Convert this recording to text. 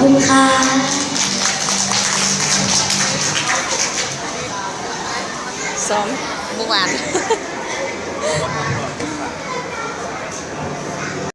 คุณค่ะ ซ้อมเมื่อวาน